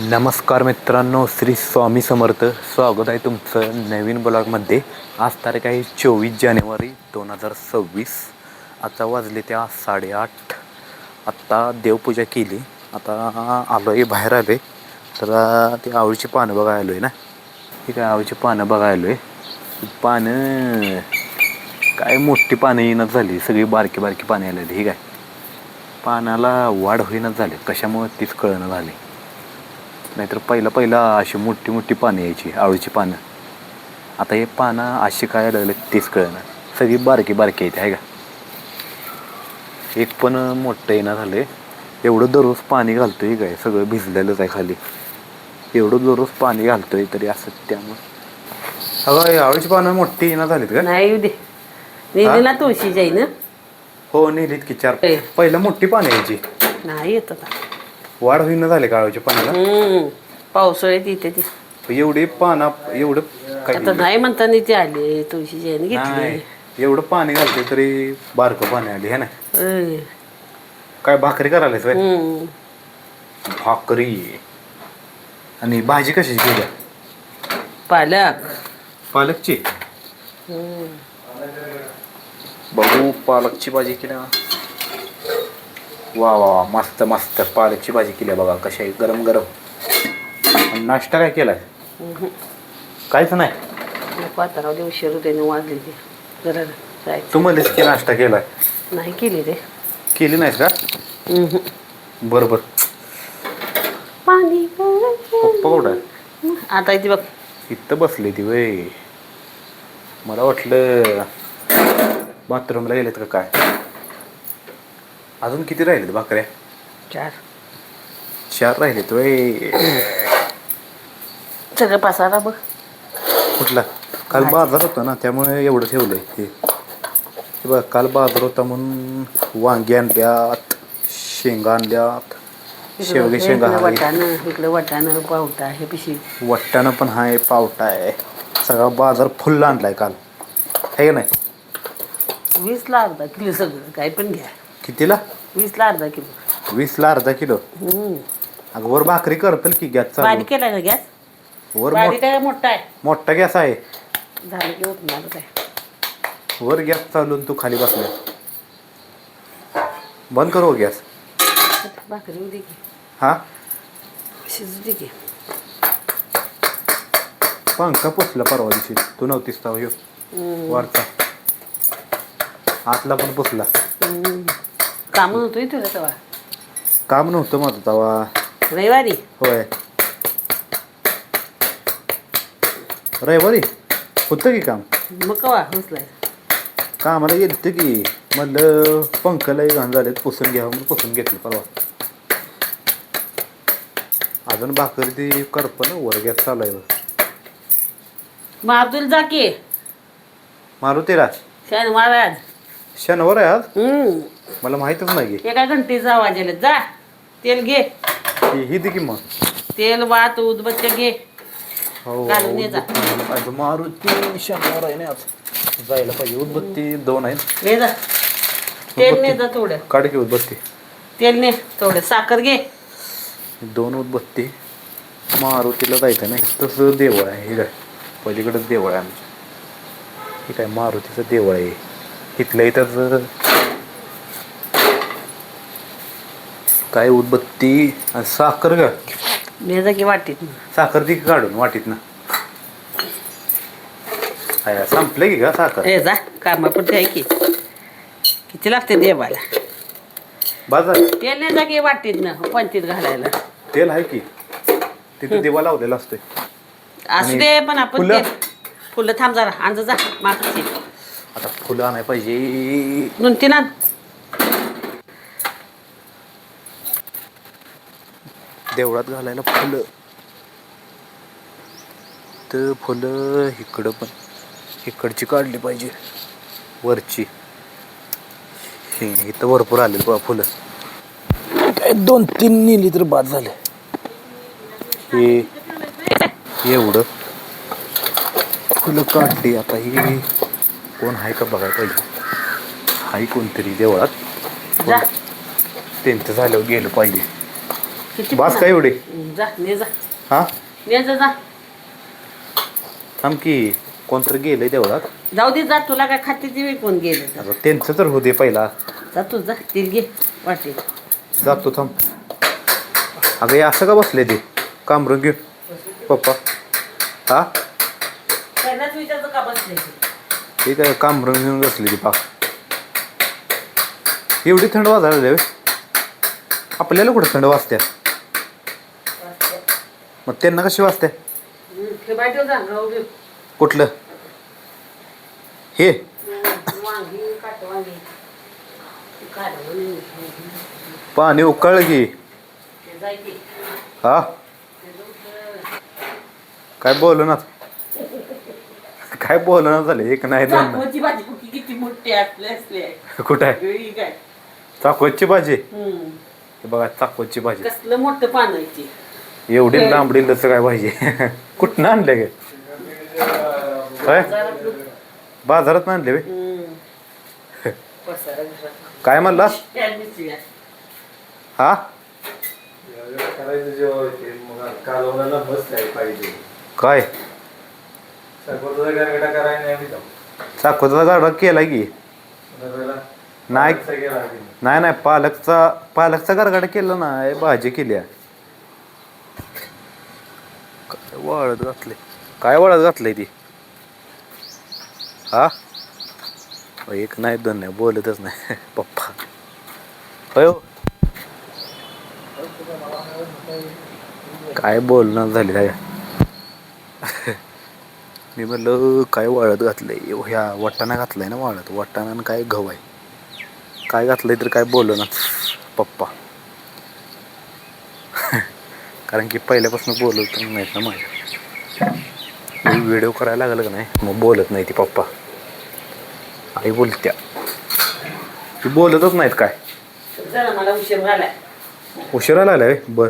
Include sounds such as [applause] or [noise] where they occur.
नमस्कार मित्रांनो श्री स्वामी समर्थ. स्वागत आहे तुमचं नवीन ब्लॉगमध्ये. आज तारीख आहे चोवीस जानेवारी दोन हजार सव्वीस. आता वाजले त्या साडेआठ. आत्ता देवपूजा केली. आता आलो आहे बाहेर आलो आहे तर ती आवळीची पानं बघायला आलो आहे ना? ठीक आहे आवळीची पानं बघायला आलो आहे पानं काय मोठी पानं येणं झाली. सगळी बारकी बारकी पानं आलेली ठीक आहे पानाला वाढ होईनच झाली. कशामुळे तीच कळणं झाली? नाहीतर पहिलं पहिला अशी मोठी मोठी पानं यायची आवळीची पानं. आता हे पानं अशी काय लागले तेच कळणार सगळी बारकी बारकी येते आहे का? एक पण मोठं येणं झालं एवढं दररोज पाणी घालतोय काय? सगळं भिजलेलंच आहे खाली. एवढं दररोज पाणी घालतोय तरी असं त्यामुळं. अगं हे आवळीची पानं मोठी येणं झालीत का? नाही येऊ दे. नेली ना तुळशी जाई ना? हो नेलीत की चार. पहिलं मोठी पानं यायची. नाही येत आता. वाढ होईना झाले का आवळीच्या पाण्याला हम्म पावसाळ्यात येते ती एवढे पाना एवढं आता नाही म्हणताना ती आली तुळशी नाही घेतली एवढं पाणी घालते तरी बारकं पाणी आली है ना अय. काय भाकरी करायलाच व्हय? हम्म. भाकरी आणि भाजी कशाची केली पालक पालकची हम्म. बघू पालकची भाजी केली ना. वा वा वा. मस्त मस्त. पालकची भाजी केली आहे बघा कशी आहे. गरम गरम. आणि नाश्ता काय केलाय. काहीच नाही. वाजले ते जरा जायचं तू म्हणलीस की नाश्ता केलाय. नाही केली रे. केली नाहीस का? हम्म. बरं बरं पाणी पप्पा कुठं आहे? आता इथे बघ. इथं बसली ती वय. मला वाटलं बाथरूमला गेलेत का काय? अजून किती राहिलेत भाकऱ्या? चार. चार राहिलेत वय सगळं पसारा बघ. कुठला? काल बाजार होता ना त्यामुळे एवढं ठेवलंय हे. हे बघ काल बाजार होता म्हणून वांगी आणल्यात शेंगा आणल्यात. शेवगे शेंगा इकडं आहे वटाणं इकडं वटाणं पावटा हे पिशवी. वट्टानं पण आहे पावटा आहे सगळा बाजार फुल्ल आणलाय काल. आहे का नाही? वीसला अर्धा किलो सगळं काय पण घ्या. कितीला? वीसला अर्धा किलो. वीसला अर्धा किलो? हम्म. अगं वर भाकरी करतील की गॅस चालू. बारीक केला का गॅस. वर बारीक मोठ- आहे का मोठा आहे. मोठा गॅस आहे. झालं की उठणार काय? वर गॅस चालून तू खाली बसल्या बंद करू गॅस. भाकरी उदी की हा? शिजू दे की पंखा पुसला परवा दिवशी. तू नव्हतीस ह्यो हम्म. वरचा. आतला पण पुसला. हम्म. काम नव्हतं तेव्हा? काम नव्हतं माझं तेव्हा. रविवारी? होय. रविवारी? होतं की काम? मग कवा? उचलाय. कामाला गेलतं की. म्हणलं पंखालाही घाण झालेत पुसून घ्यावं म्हणून पुसून घेतलं परवा. अजून भाकरी ती करप ना वर गॅस चालू आहे बघ. महाबदूल जा की. मारुतीला? शनिवार आज. शनिवार आहे आज? हम्म. मला माहीतच नाही की एका घंटेचा आवाज आला जा तेल घे. ही- ही दे की मग तेल वात उदबत्त्या घे. हो घालून ये जा. आज मारुती शनिवार आहे ना आज. जायला पाहिजे. उदबत्ती दोन आहेत. घे जा. तेल ने जा थोडं. काढ की उदबत्ती. तेल ने थोडं. साखर घे. दोन उदबत्ती. मारुतीला जायचं नाही. तसं देवळ आहे हे काय पलीकडंच देवळ आहे आमचं हे काय मारुतीचं देवळ आहे. इथल्या इथंच काय उदबत्ती आणि साखर का वाटीत? साखर ती काढून वाटीत ना आया संपलं की का साखर. ए जा कामापुरती आहे की. किती लागते देवाला? बाजार. तेल ने जा की वाटीत ना पंचीत घालायला. तेल आहे की? तिथे देवा लावलेला असतोय. असू दे पण आपण फुलं? ते फुलं थांब जरा आणजा जा मागची. आता फुलं आणाय पाहिजे. दोन तीन आण. देवळात घालायला फुलं. तर फुलं इकडं पण इकडची काढली पाहिजे वरची. हे इथं भरपूर आले बघा फुलं. काय दोन तीन नेली तर बाद झाले. हे एवढं. फुलं काढली आता ही. कोण आहे का बघायला पाहिजे? हाय कोणतरी देवळात. त्यांचं झाल्यावर गेलं पाहिजे. बास काय एवढे? जा ने जा. हा? ने जा जा. थांब की कोणतरी गेलंय तेवढा जाऊ दे जा. तुला काय खाते ते कोण गेले तर. आता त्यांचं तर होते पहिला. जा तू जा. तिल घे वाटे जातो थांब. अगं हे असं का बसले ते? कामरून घेऊन. पप्पा. हा? त्यांनाच विचारतो का बसले ठीक आहे कामरून घेऊन बसली ती पाक एवढी थंड वाजायला लागली होय? आपल्याला कुठं थंड वाजत्या? मग त्यांना कशी दे. कुठलं? हे? पाणी उकळ की. हा? काय बोलणार काय बोलणार झाले? एक नाही दोन कुठं आहे? चाकवतची भाजी? बघा चाकवतची भाजी. कसलं मोठं पान आहे ते. एवढी लांबडी लसं काय पाहिजे [laughs] कुठनं आणले गे काय. बाजारात आणले बे. काय म्हणला. हा काय. चाकवतचा गाडा केला की. नाही नाही पालकचा पालकचा गरगाडा केला नाही भाजी केली आहे. काय वाळत घातले काय वाळत घातलंय ती? हा? एक नाही दोन नाही बोलतच नाही. [laughs] पप्पा. होय हो. काय बोलणं झाली काय [laughs] मी म्हणलं काय वाळत घातलंय? ह्या वाटाणा घातलाय ना वाळत. वाटाणा काय गहू आहे. काय घातलंय तर काय बोलणार ना. पप्पा. कारण की पहिल्यापासून बोलत नाहीत ना माझ्या. व्हिडिओ करायला लागलं का नाही मग बोलत नाही ती पप्पा. आई बोलत्या. ती बोलतच नाहीत काय. उशिरा लागलाय बर.